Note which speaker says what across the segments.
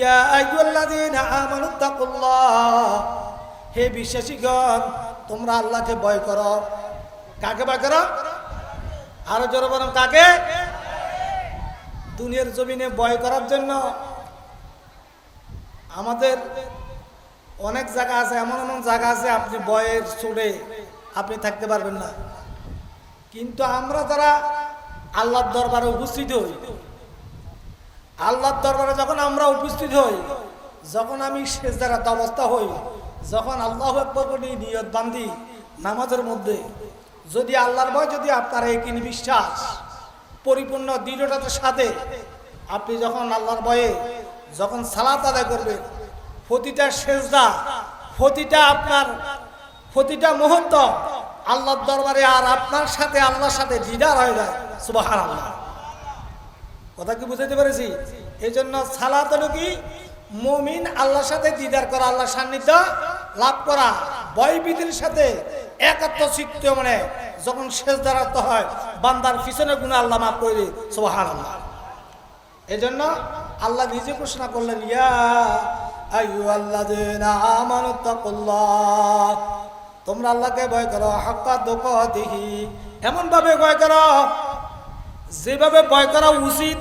Speaker 1: ইয়া আইয়ুহাল্লাযীনা আমানু তাকুল্লাহ। হে বিশ্বাসীগণ, তোমরা আল্লাহকে ভয় করো। কাকে ভয় করো? আরও জোরে বলেন, কাকে? দুনিয়ার জমিনে ভয় করার জন্য আমাদের অনেক জায়গা আছে, এমন এমন জায়গা আছে, আপনি বয়ের চড়ে আপনি থাকতে পারবেন না। কিন্তু আমরা যারা আল্লাহর দরবারে উপস্থিত হই আল্লাহর দরবারে যখন আমরা উপস্থিত হই, যখন আমি জায়গাতে অবস্থা হই, যখন আল্লাহ একবার নিয়ত বান্ধি নামাজের মধ্যে, যদি আল্লাহর ভয় যদি আপনার এই কিনি বিশ্বাস, পরিপূর্ণ দৃঢ়তার সাথে, আপনি যখন আল্লাহর ভয়ে যখন সালাত আদায় করবেন, প্রতিটা সেজদা, প্রতিটা আপনার, প্রতিটা মুহূর্ত আল্লাহর দরবারে আর আপনার সাথে, আল্লাহর সাথে দিদার হয়ে যায়। সুবাহান আল্লাহ কথা কি বুঝাইতে পেরেছি? এই জন্য সালাত হলো কি? মমিন আল্লাহর সাথে দিদার করা, আল্লাহর সান্নিধ্য লাভ করা। ভয়ভীতির সাথে একাত্ম চিত্ত মানে যখন শেষ দাঁড়াতে হয়, বান্দার পিছনে গুণা আল্লাহ মাফ করে দিই সোহান আল্লাহ এই জন্য আল্লাহ নিজে ঘোষণা করলেন, ইয়া তোমরা আল্লাহকে ভয় করো, হাক্কা দুকতিহি। এমন ভাবে ভয় করো যেভাবে ভয় করা উচিত,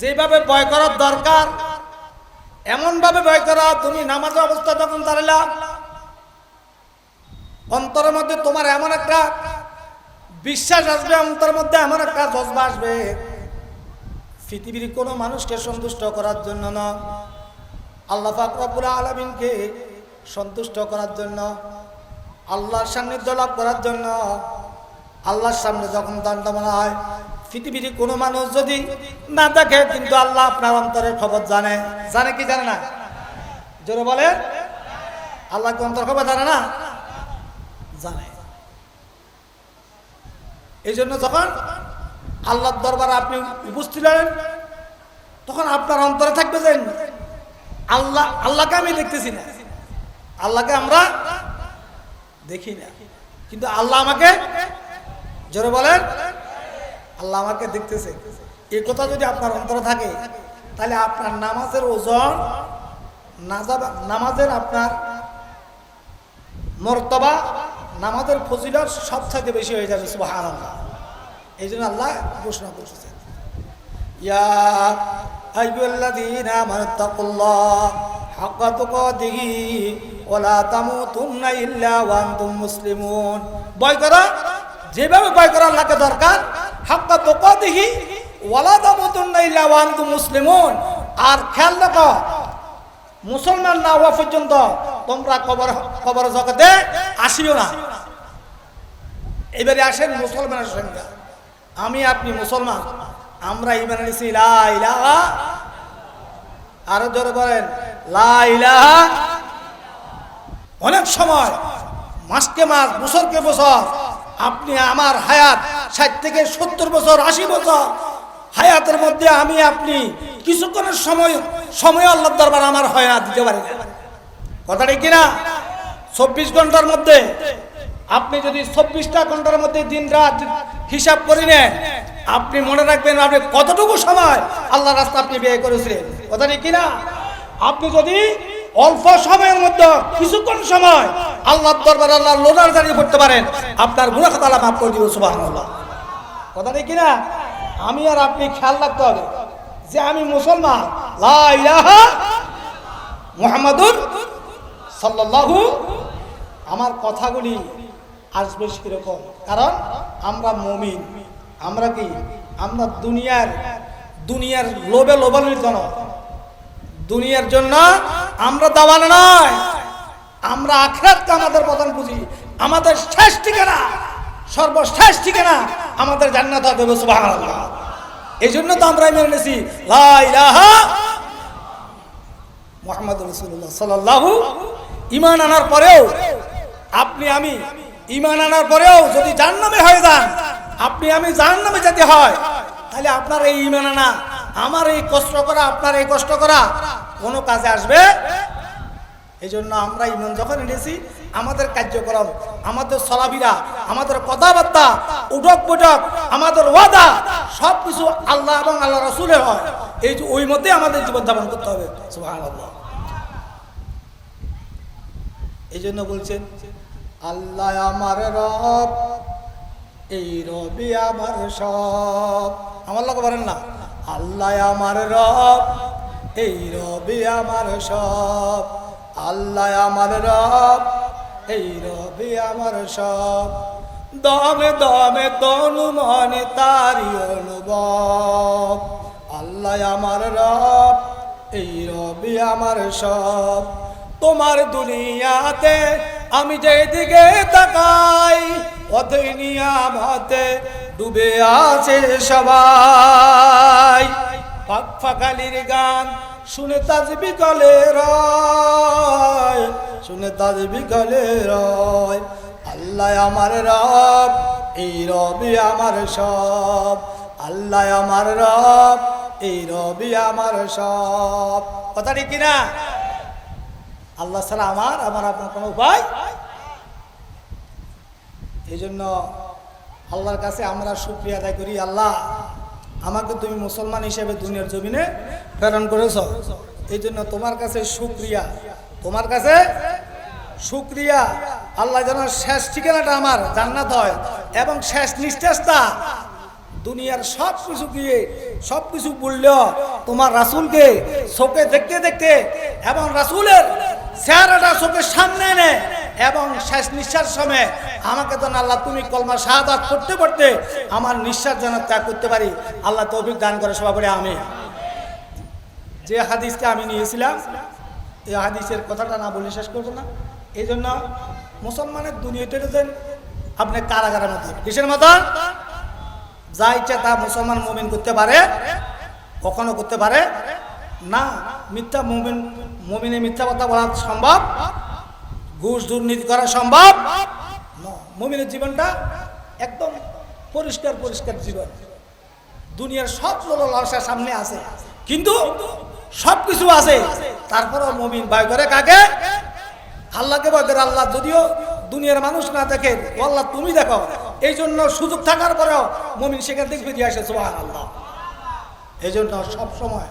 Speaker 1: যেভাবে ভয় করার দরকার এমন ভাবে ভয় করা তুমি নামাজের অবস্থা যখন দাঁড়ালা অন্তরের মধ্যে তোমার এমন একটা বিশ্বাস আসবে, অন্তরের মধ্যে এমন একটা জজবা আসবে। পৃথিবীর কোনো মানুষকে সন্তুষ্ট করার জন্য না। আল্লাহ ফাকরাবুল আলমিনকে সন্তুষ্ট করার জন্য, আল্লাহর সান্নিধ্য লাভ করার জন্য, আল্লাহর সামনে যখন দণ্ডমনা হয় পৃথিবীর কোনো মানুষ যদি না দেখে, কিন্তু আল্লাহ আপনার অন্তরের খবর জানে। জানে কি জানে না? জোরে বলে আল্লাহ অন্তর খবর জানে না? জানে। এই জন্য যখন আল্লাহর দরবারে আপনি উপস্থিত হলেন, তখন আপনার অন্তরে থাকবে যে আল্লাহ, আল্লাহকে আমি দেখতেছি না। আল্লাহকে আমরা দেখি না। কিন্তু আল্লাহ আমাকে, জোরে বলেন আল্লাহ আমাকে দেখতেছে। এই কথা যদি আপনার অন্তরে থাকে, তাহলে আপনার নামাজের ওজন নামাজের আপনার মর্তবা, নামাজের ফজিলত সব থেকে বেশি হয়ে যাবে সুবাহ এই জন্য আল্লাহ ঘোষণা ভয় করো, যেভাবে ভয় করা, আল্লাহকে দরকার হাক্কা তুকাতিহি ওয়া লা তামুতুন্না ইল্লা ওয়া আনতুম মুসলিমুন। আর খেয়াল রাখো, মুসলমান না হওয়া পর্যন্ত তোমরা কবর কবর জগতে আসিও না। এবারে আসেন মুসলমানের সংখ্যা। আমি আপনি মুসলমান, আমরা ইমান এনেছি লা ইলাহা। আরও জোরে বলেন, লা ইলাহা। অনেক সময়, মাসকে মাস, বছরকে বছর, আপনি আমার হায়াত ষাট থেকে সত্তর বছর, আশি বছর হায়াতের মধ্যে আমি, আপনি কিছুক্ষণের সময় সময় আল্লাহ দরবার আমার হয় না দিতে পারি কথাটা কি না? চব্বিশ ঘণ্টার মধ্যে আপনি যদি চব্বিশটা ঘণ্টার মধ্যে দিন রাত হিসাব করে নেন, আপনি মনে রাখবেন আপনি কতটুকু সময় আল্লাহ রাস্তা আপনি ব্যয় করেছিলেন। কথাটা কি না? আপনি যদি অল্প সময়ের মধ্যে কিছুক্ষণ সময় আল্লাহর দরবার আল্লাহ লোনার দাঁড়িয়ে পড়তে পারেন, আপনার গুণা খাতা আল্লাহ মাফ করে দিব সুবাহ কথাটা কি না আমি আর আপনি খেয়াল রাখতে হবে যে আমি মুসলমান। মুহাম্মাদুর আমার কথাগুলি আসবে সেরকম। কারণ আমরা মমিন। আমরা কি? আমরা দুনিয়ার দুনিয়ার লোভে লোভান্বিত নয় দুনিয়ার জন্য আমরা দাওয়ান নয়। আমরা আখরাতকে আমাদের প্রধান বুঝি আমাদের শেষ ঠিকানা, সর্বশেষ ঠিকানা আমাদের জান্নাত হবে সুবহানাল্লাহ। এই জন্য তো আমরা মেনে নিয়েছি লা মোহাম্মদ রসুল্লাহ সাল্লাহু ইমান আনার পরেও আপনি আমি ইমান আনার পরেও যদি জাহান্নামে হয়ে যান, আপনি আমি জাহান্নামে যেতে হয়, তাহলে আপনার এই ইমান আনা, আমার এই কষ্ট করা, আপনার এই কষ্ট করা কোনো কাজে আসবে? এই জন্য আমরা ইমান যখন এনেছি আমাদের কার্যক্রম, আমাদের সলাবিরা আমাদের কথাবার্তা উঠক বৈঠক আমাদের ওয়াদা সব কিছু আল্লাহ এবং আল্লাহ রসুলের হয়। এই ওই মধ্যে আমাদের জীবন যাপন করতে হবে। এই জন্য বলছেন আল্লাহ আমার রব, এই রবি আমার সব। আমার লোক বলেন না, আল্লাহ আমার রব, এই রবি আমার সব। আল্লাহ আমার রব এই রবি আমার সব। দমে দমে তনু মনে তারি অনুভব। আল্লাহ আমার রব, এই রবি আমার সব। তোমার দুনিয়াতে আমি যেদিকে তাকাই অতই নিয়ামতে ডুবে আছে সবাই। পাক ফাঁকালির গান শুনে তাজ বিকালে রয়, শুনে তাজ বিকালে রয়, আল্লাহ আমার রব, এই রবি আমার সব, আল্লাহ আমার রব, এই রবি আমার সব। কথা ঠিক কিনা? আল্লাহ ছাড়া আমার আমার আপনার কোনো উপায়? এই জন্য আল্লাহর কাছে আমরা সুক্রিয়া আদায় করি, আল্লাহ। আমাকে তুমি মুসলমান হিসেবে দুনিয়ার জমিনে প্রেরণ করেছ। এই জন্য তোমার কাছে সুক্রিয়া তোমার কাছে সুক্রিয়া আল্লাহ যেন শেষ ঠিকানাটা আমার জান্নাত হয় এবং শেষ নিঃশ্বাসটা দুনিয়ার সব কিছু গিয়ে সব কিছু বললেও তোমার রাসুলকে চোখে দেখতে দেখতে এবং রাসুলের চেহারাটা চোখের সামনে এনে এবং শেষ নিঃশ্বাস সময় আমাকে যেন আল্লাহ তুমি কলমা শাহাদাত করতে করতে আমার নিঃশ্বাস যেন ত্যাগ করতে পারি। আল্লাহ তৌফিক দান করে সবাই বলে আমি যে হাদিসকে আমি নিয়েছিলাম এই হাদিসের কথাটা না বলে শেষ করব না। এই জন্য মুসলমানের দুনিয়াটা যেন আপনি কারাগারের মতো কিসের মতো যা ইচ্ছা তা মুসলমান মুমিন করতে পারে, কখনো করতে পারে। না, মিথ্যা মুমিন মুমিনে মিথ্যা কথা বলা সম্ভব ঘুষ দুর্নীতি করা সম্ভব? মুমিনের জীবনটা একদম পরিষ্কার পরিষ্কার জীবন। দুনিয়ার সব লালসা সামনে আছে। কিন্তু সব কিছু আছে। তারপরও মমিন ভয় করে কাকে? আল্লাহকে ভয় করে আল্লাহ। যদিও দুনিয়ার মানুষ না দেখে আল্লাহ তুমি দেখো। এই জন্য সুযোগ থাকার পরেও মমিন সেখান থেকে ফিরে আসে সোহান আল্লাহ এই জন্য সবসময়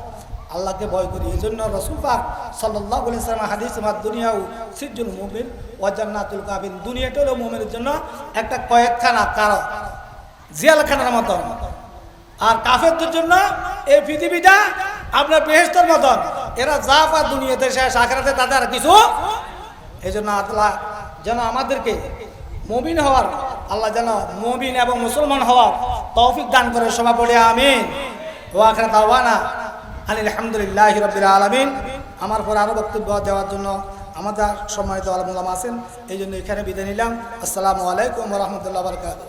Speaker 1: আল্লাহকে ভয় করি। এই জন্য রসুল পাক সাল্লাহ ইসলাম হাদিস আমার দুনিয়াও সিজুল মুমিন ওয়াজান্নাতুল কাবিন দুনিয়াটা হলো মুমিনের জন্য একটা কয়েকখানা কারও জিয়ালখানার মতন। আর কাফেরদের জন্য এই পৃথিবীটা আপনার বেহেস্তের মতন। এরা যা পা দুনিয়াতে শেষ আখড়াতে তাদের আর কিছু এই জন্য আল্লাহ যেন আমাদেরকে মমিন হওয়ার, আল্লাহ যেন মমিন এবং মুসলমান হওয়ার তৌফিক দান করে সবাই বলে আমিন। ও আখড়া দাওয়ানা আলহামদুলিল্লাহ রবিল আলমিন। আমার পর আরও বক্তব্য দেওয়ার জন্য আমাদের সম্মানিত আলমুল্লাম আছেন, এই জন্য এখানে বিদায় নিলাম। আসসালামু আলাইকুম রহমতুল্লাহ বরকাত